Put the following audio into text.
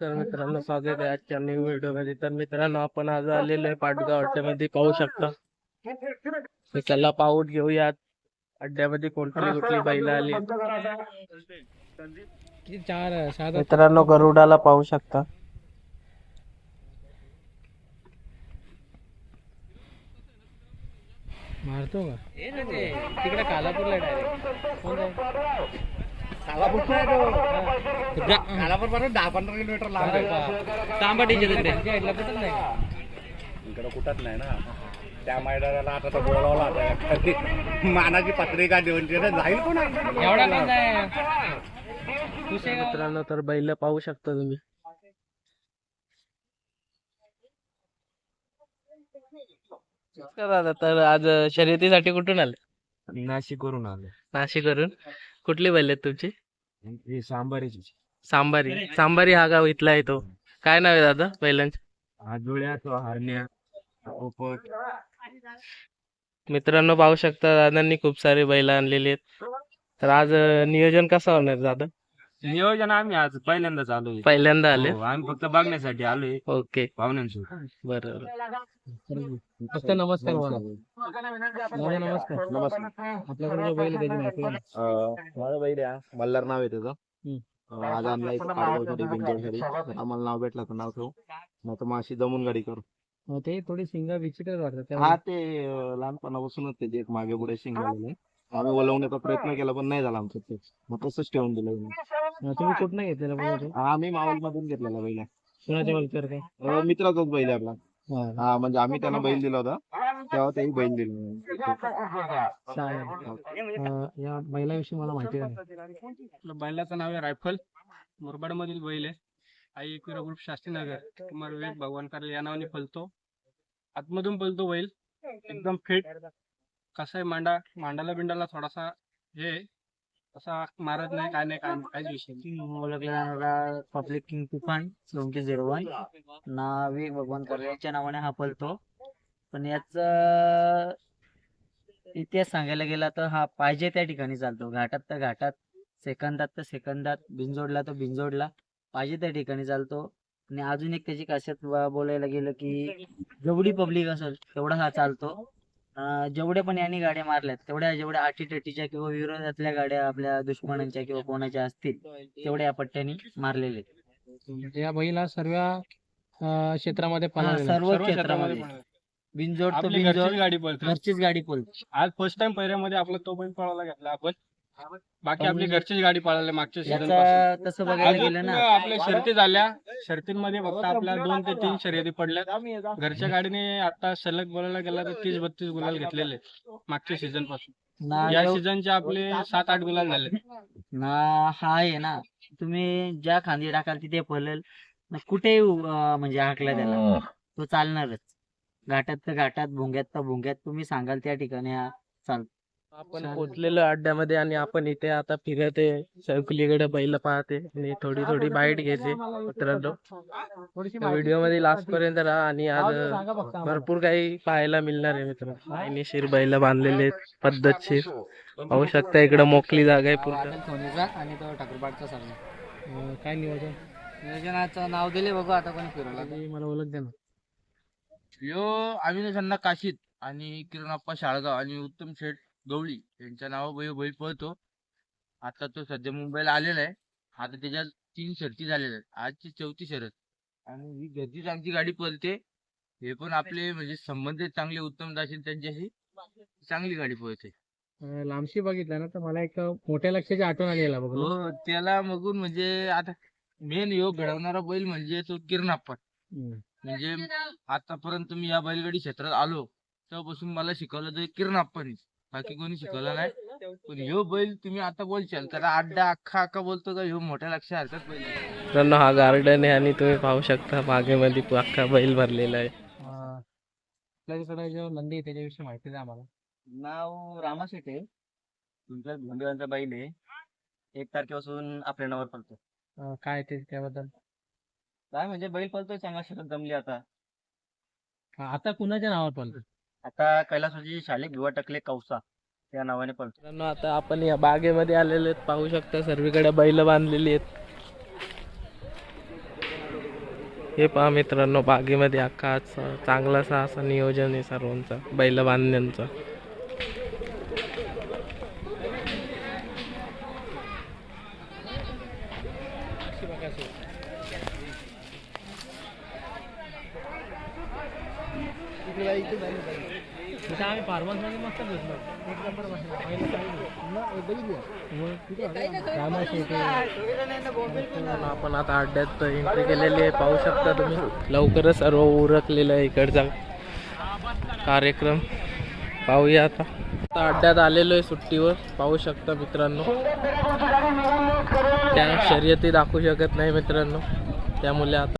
तर मित्रांनो स्वागत आहे आजच्या न्यू व्हिडिओमध्ये. तर मित्रांनो आपण आज आलेलो आहे पाटगाव अड्ड्यामध्ये पाहू शकता. तर चला पाऊट घेऊयात. अड्ड्यामध्ये कोणती कुठली बैल आली. किती चार सात मित्रांनो गरुडाला पाहू शकता. मारतो का? तिकडे कालापूरला डायरेक्ट कोण दहा पंधरा किलोमीटर तांबाटीच्या तिकडे साईडला कुठं नाही का? इकडे कुठंच नाही ना. त्या मैदानाला आता तर बोलावं लागतं मानाची पत्रिका देऊन तिथे जाईल कोण? एवढा मित्रांनो तर बैल पाहू शकता तुम्ही. नमस्कार दादा तर आज शर्यतीसाठी कुठून आले? नाशिक वरून आलो. नाशिकवरून? कुठली बैल आहेत तुमची? ही सांबारीची. सांबारी. सांबारी हा गाव इथला आहे तो. काय नाव आहे दादा बैलांचे? आजोळ्या तो हरण्या पोपट मित्रांनो पाहू शकता दादांनी खूप सारे बैल आणलेली आहेत. तर आज अं, नियोजन कसं होणार दादा? नियोजन आम्ही आज पहिल्यांदाच आलोय. पहिल्यांदा आले? हो, आम्ही फक्त बघण्यासाठी आलोय. ओके. पाहुण्यांसोबत. बरोबर फक्त नमस्कार दादा नमस्कार नमस्कार. आपल्याकडे जो बैल आहे त्याची माहिती? माझं बैल आहे मल्हार नाव आहे त्याचं. हम्म. अं, आज आणला बिंजोडसाठी आम्हाला नाव भेटलं तर नाव ठेवू. नाही तर मग अशी जमून गाडी करू ते थोडी सिंगा विचित्र वाटतात हा त्यामुळे ते अं, लहानपणापासूनच त्याचे एक मागे पुढे शिंग आम्ही वलवण्याचा प्रयत्न केला पण नाही झाला आमचं ते मग तसंच ठेवून दिलं तुम्ही कुठं नाही घेतलेला बैल तो? हा, आम्ही मावल मधून घेतलेला बैल. आहे. कुणाच्या बैलच्यावर काय मित्राचाच बैल आहे आपला. हा. म्हणजे आम्ही त्यांना बैल दिला होता. तेव्हा तेही बैल दिले या बैलाविषयी मला माहिती आपलं बैलाचं नाव आहे रायफल. मुरबाड मधील बैल आहे. आई एकविरा ग्रुप शास्त्रीनगर. कुमार विवेक भगवान कारले या नावाने पलतो. आतमधून पलतो बैल. एकदम फिट कसं आहे मांडा मांडाला बिंडाला थोडासा हे असा मारत नाही काय नाही काय नाही काहीच विषय नाही. ओळखला जाणारा पब्लिक किंग तुफान सोमकी झिरो वन नावे भगवान करले यांच्या नावाने हा पलतो पण याचा इतिहास सांगायला गेला तर हा पाहिजे त्या ठिकाणी चालतो. घाटात तर घाटात सेकंदात तर सेकंदात बिनजोडला तर बिनजोडला पाहिजे त्या ठिकाणी चालतो. आणि अजून एक त्याची खासियत ब- बोलायला गेलं की जेवढी पब्लिक असेल तेवढा हा चालतो. अं, जेवढ्या पण यांनी गाड्या मारल्यात तेवढ्या जेवढ्या अटीटटीच्या किंवा विरोधातल्या गाड्या आपल्या दुश्मनांच्या किंवा कोणाच्या असतील तेवढ्या या पट्ट्यानी मारलेले आहेत. या बैला सर्व अं, क्षेत्रामध्ये सर्व क्षेत्रामध्ये बिनजोड तो बिनजोड गाडी पळते. घरचीच गाडी पळते. आज फर्स्ट टाइम पहिऱ्यामध्ये आपला तो बैल पळायला घेतला आपण. बाकी आपली घरचीच गाडी पळाली मागच्या सीझन याचा तसं बघायला गेलं ना. आपल्या शर्ती झाल्या. शर्तींमध्ये फक्त आपल्या दोन ते तीन शर्यती पडल्या घरच्या गाडीने आता सलग बोलायला गेला तर तीस बत्तीस गुलाल घेतलेले मागच्या सीझनपासून. ना या सीझनचे आपले सात आठ गुलाल झाले. ना हा आहे ना. तुम्ही ज्या खांदी टाकाल तिथे पळेल. ना कुठेही अं, म्हणजे हाकला त्याला. तो चालणारच. घाटात तर घाटात भोंग्यात तर भोंग्यात. तुम्ही सांगाल त्या ठिकाणी हा चालतो. आपण पोचलेलो अड्ड्यामध्ये आणि आपण इथे आता फिरत आहे. चौकलीकडे बैल पाहते आणि थोडी थोडी बाईट घेते मित्रांनो व्हिडिओमध्ये लास्ट पर्यंत राहा आणि आज. भरपूर काही पाहायला मिळणार आहे मित्र आयनीशीर बैल बांधलेले पद्धतशीर. पाहू शकता इकडे मोकळी जागा आहे पूर्ण. आणि तो काय नियोजन? नियोजनाचं नाव दिले बघू आता कोणी फिरवला मला ओळख द्या ना. यो अविनाश अण्णा काशीद आणि किरणप्पा शाळगाव आणि उत्तम शेठ गवळी. यांच्या नावा बैल बैल पळतो. आता तो सध्या मुंबईला आलेला आहे. आता त्याच्यात तीन शर्ती झालेल्या आहेत. आजची चौथी शर्यत आणि ही घरचीच आमची गाडी पळते. हे पण आपले म्हणजे संबंध चांगले उत्तम दाशील त्यांच्याशी चांगली गाडी पळते. लांबशी बघितलं ना तर मला एक मोठ्या लक्षाची आठवण आली याला हो त्याला बघून म्हणजे आता मेन योग घडवणारा बैल म्हणजे तो किरणप्पा म्हणजे आतापर्यंत मी या बैलगाडी क्षेत्रात आलो. तेव्हापासून मला शिकवलं तर किरण आप्पानीच. बाकी कोणी शिकवलं नाही? पण ह्यो बैल तुम्ही आता बोलशाल तर अड्डा अख्खा अख्खा बोलतो का? ह्यो मोठ्या लक्षात हरकत बैल आहे. मित्रांनो हा गार्डन आहे आणि तुम्ही पाहू शकता मागे मध्ये अख्खा बैल भरलेला आहे. आपल्याकडे जो नंदी आहे त्याच्याविषयी माहिती द्या आम्हाला. नाव रामाशेठ आहे. तुमच्या भोंडीवांचा बैल आहे. एक तारखेपासून आपल्या नावावर पळतो अं, काय ते त्याबद्दल? काय म्हणजे बैल पळतोय चांगला शरद जमली आता. हा, आता कुणाच्या नावावर पळतो आता कैलासवाची शाले भिवा टकले कौसा या नावाने पण. मित्रांनो आता आपण या बागेमध्ये आलेले आहेत. पाहू शकता सर्वीकडे बैल बांधलेली आहेत. हे पहा मित्रांनो बागेमध्ये अख्खा चांगलासा असा नियोजन आहे सर्वांचा बैल बांधण्यांचा. तिथं आम्ही मस्त घेतलो एक नंबर बसला. पहिलं काही आपण आता अड्ड्यात एंट्री केलेली आहे. पाहू शकता तुम्ही. लवकरच सर्व उरकलेलं आहे इकडचा कार्यक्रम. पाहूया आता. आता अड्ड्यात आलेलो आहे सुट्टीवर. पाहू शकता मित्रांनो. त्या शर्यती दाखवू शकत नाही मित्रांनो. त्यामुळे आता